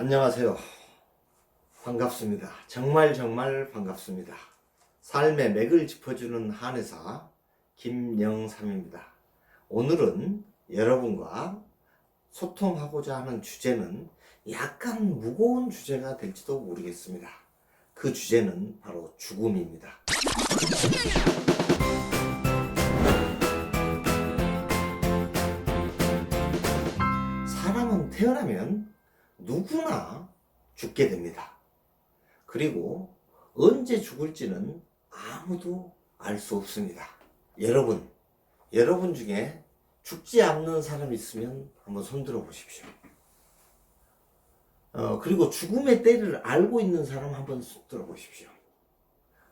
안녕하세요. 반갑습니다. 정말 정말 반갑습니다. 삶의 맥을 짚어주는 한의사 김영삼입니다. 오늘은 여러분과 소통하고자 하는 주제는 약간 무거운 주제가 될지도 모르겠습니다. 그 주제는 바로 죽음입니다. 태어나면 누구나 죽게 됩니다. 그리고 언제 죽을지는 아무도 알 수 없습니다. 여러분, 여러분 중에 죽지 않는 사람 있으면 한번 손들어 보십시오. 어, 그리고 죽음의 때를 알고 있는 사람 한번 손들어 보십시오.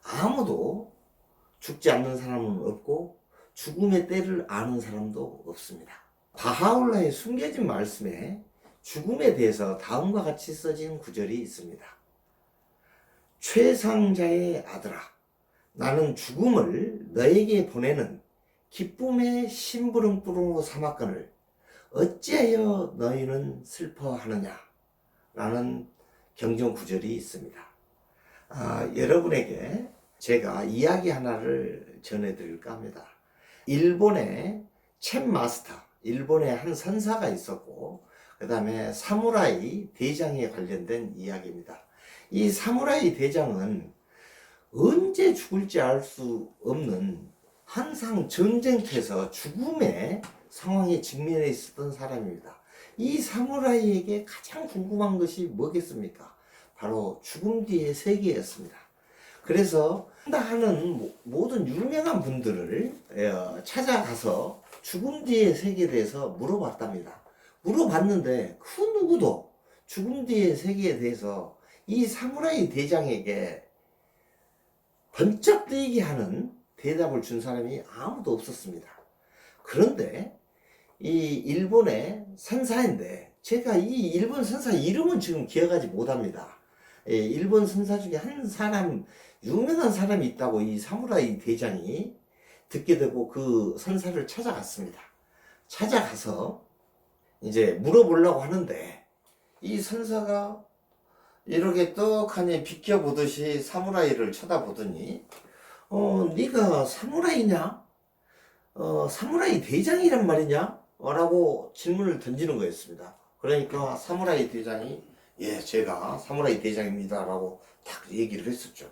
아무도 죽지 않는 사람은 없고 죽음의 때를 아는 사람도 없습니다. 바하울라의 숨겨진 말씀에 죽음에 대해서 다음과 같이 써진 구절이 있습니다. 최상자의 아들아, 나는 죽음을 너에게 보내는 기쁨의 심부름꾼으로 삼았거늘 어찌하여 너희는 슬퍼하느냐? 라는 경전 구절이 있습니다. 아, 여러분에게 제가 이야기 하나를 전해드릴까 합니다. 일본의 첸 마스터, 일본의 한 선사가 있었고, 그 다음에 사무라이 대장에 관련된 이야기입니다. 이 사무라이 대장은 언제 죽을지 알 수 없는 항상 전쟁터에서 죽음의 상황에 직면해 있었던 사람입니다. 이 사무라이에게 가장 궁금한 것이 뭐겠습니까? 바로 죽음 뒤의 세계였습니다. 그래서 하는 모든 유명한 분들을 어, 찾아가서 죽음 뒤의 세계에 대해서 물어봤답니다. 물어봤는데 그 누구도 죽음 뒤의 세계에 대해서 이 사무라이 대장에게 번쩍 뜨이게 하는 대답을 준 사람이 아무도 없었습니다. 그런데 이 일본의 선사인데 제가 이 일본 선사 이름은 지금 기억하지 못합니다. 예, 일본 선사 중에 한 사람 유명한 사람이 있다고 이 사무라이 대장이 듣게 되고 그 선사를 찾아갔습니다. 찾아가서 이제 물어보려고 하는데 이 선사가 이렇게 떡하니 비켜보듯이 사무라이를 쳐다보더니 어 네가 사무라이냐? 어 사무라이 대장이란 말이냐? 라고 질문을 던지는 거였습니다. 그러니까 사무라이 대장이 예 제가 사무라이 대장입니다 라고 딱 얘기를 했었죠.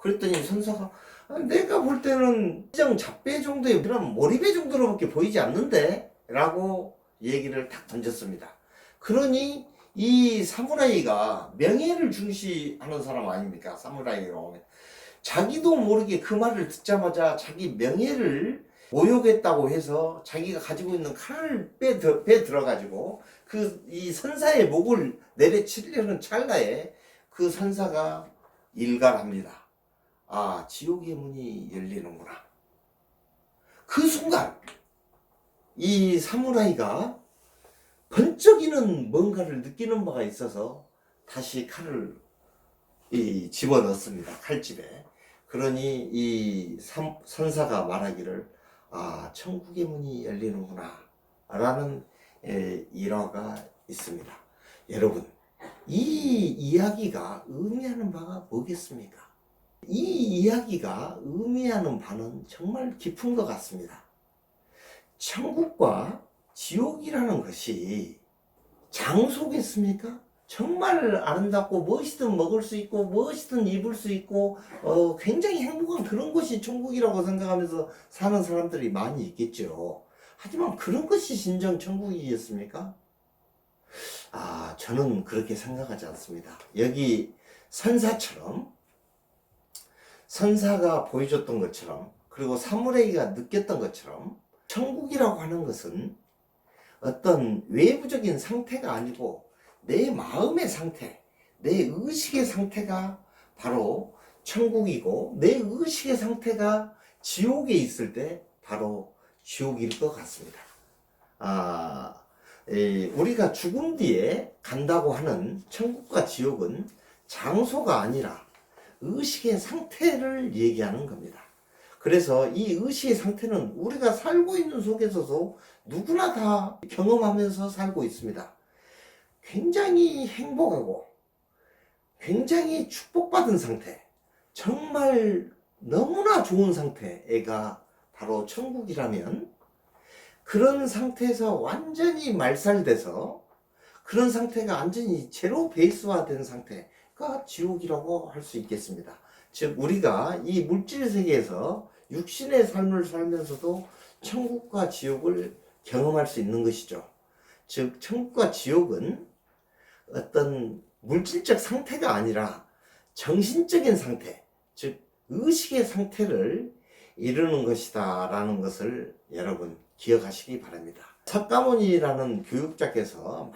그랬더니 선사가 아, 내가 볼 때는 시장 잡배 정도의 그런 몰입배 정도로밖에 보이지 않는데 라고 얘기를 딱 던졌습니다. 그러니 이 사무라이가 명예를 중시하는 사람 아닙니까? 사무라이로 하면. 자기도 모르게 그 말을 듣자마자 자기 명예를 모욕했다고 해서 자기가 가지고 있는 칼을 빼, 빼 들어가지고 그 이 선사의 목을 내려치려는 찰나에 그 선사가 일갈합니다. 아, 지옥의 문이 열리는구나. 그 순간 이 사무라이가 번쩍이는 뭔가를 느끼는 바가 있어서 다시 칼을 이 집어넣습니다. 칼집에. 그러니 이 삼- 선사가 말하기를 아 천국의 문이 열리는구나 라는 에, 일화가 있습니다. 여러분 이 이야기가 의미하는 바가 뭐겠습니까? 이 이야기가 의미하는 바는 정말 깊은 것 같습니다. 천국과 지옥이라는 것이 장소겠습니까? 정말 아름답고 무엇이든 먹을 수 있고 무엇이든 입을 수 있고 어, 굉장히 행복한 그런 곳이 천국이라고 생각하면서 사는 사람들이 많이 있겠죠. 하지만 그런 것이 진정 천국이겠습니까? 아, 저는 그렇게 생각하지 않습니다. 여기 선사처럼 선사가 보여줬던 것처럼 그리고 사무라이가 느꼈던 것처럼 천국이라고 하는 것은 어떤 외부적인 상태가 아니고 내 마음의 상태, 내 의식의 상태가 바로 천국이고 내 의식의 상태가 지옥에 있을 때 바로 지옥일 것 같습니다. 아, 에, 우리가 죽음 뒤에 간다고 하는 천국과 지옥은 장소가 아니라 의식의 상태를 얘기하는 겁니다. 그래서 이 의식의 상태는 우리가 살고 있는 속에서도 누구나 다 경험하면서 살고 있습니다. 굉장히 행복하고 굉장히 축복받은 상태, 정말 너무나 좋은 상태가 바로 천국이라면 그런 상태에서 완전히 말살돼서 그런 상태가 완전히 제로 베이스화된 상태가 지옥이라고 할 수 있겠습니다. 즉 우리가 이 물질 세계에서 육신의 삶을 살면서도 천국과 지옥을 경험할 수 있는 것이죠. 즉 천국과 지옥은 어떤 물질적 상태가 아니라 정신적인 상태, 즉 의식의 상태를 이루는 것이다 라는 것을 여러분 기억하시기 바랍니다. 석가모니라는 교육자께서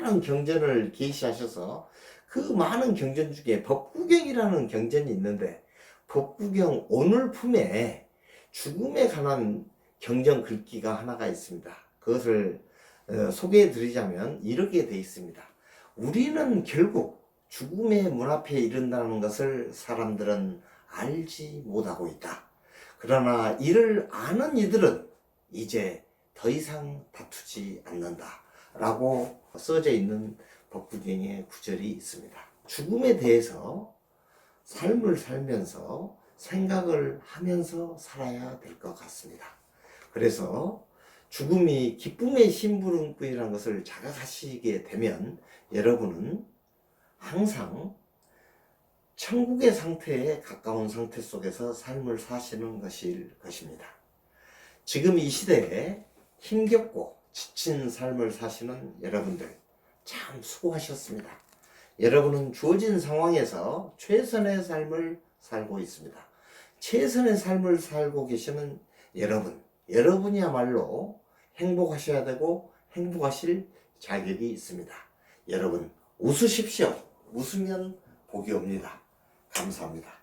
많은 경전을 계시하셔서 그 많은 경전 중에 법구경이라는 경전이 있는데 법구경 오늘품에 죽음에 관한 경전 글귀가 하나가 있습니다. 그것을 어, 소개해 드리자면 이렇게 되어 있습니다. 우리는 결국 죽음의 문 앞에 이른다는 것을 사람들은 알지 못하고 있다. 그러나 이를 아는 이들은 이제 더 이상 다투지 않는다. 라고 써져 있는 법구경의 구절이 있습니다. 죽음에 대해서 삶을 살면서 생각을 하면서 살아야 될 것 같습니다. 그래서 죽음이 기쁨의 심부름꾼이라는 것을 자각하시게 되면 여러분은 항상 천국의 상태에 가까운 상태 속에서 삶을 사시는 것일 것입니다. 지금 이 시대에 힘겹고 지친 삶을 사시는 여러분들 참 수고하셨습니다. 여러분은 주어진 상황에서 최선의 삶을 살고 있습니다. 최선의 삶을 살고 계시는 여러분, 여러분이야말로 행복하셔야 되고 행복하실 자격이 있습니다. 여러분, 웃으십시오. 웃으면 복이 옵니다. 감사합니다.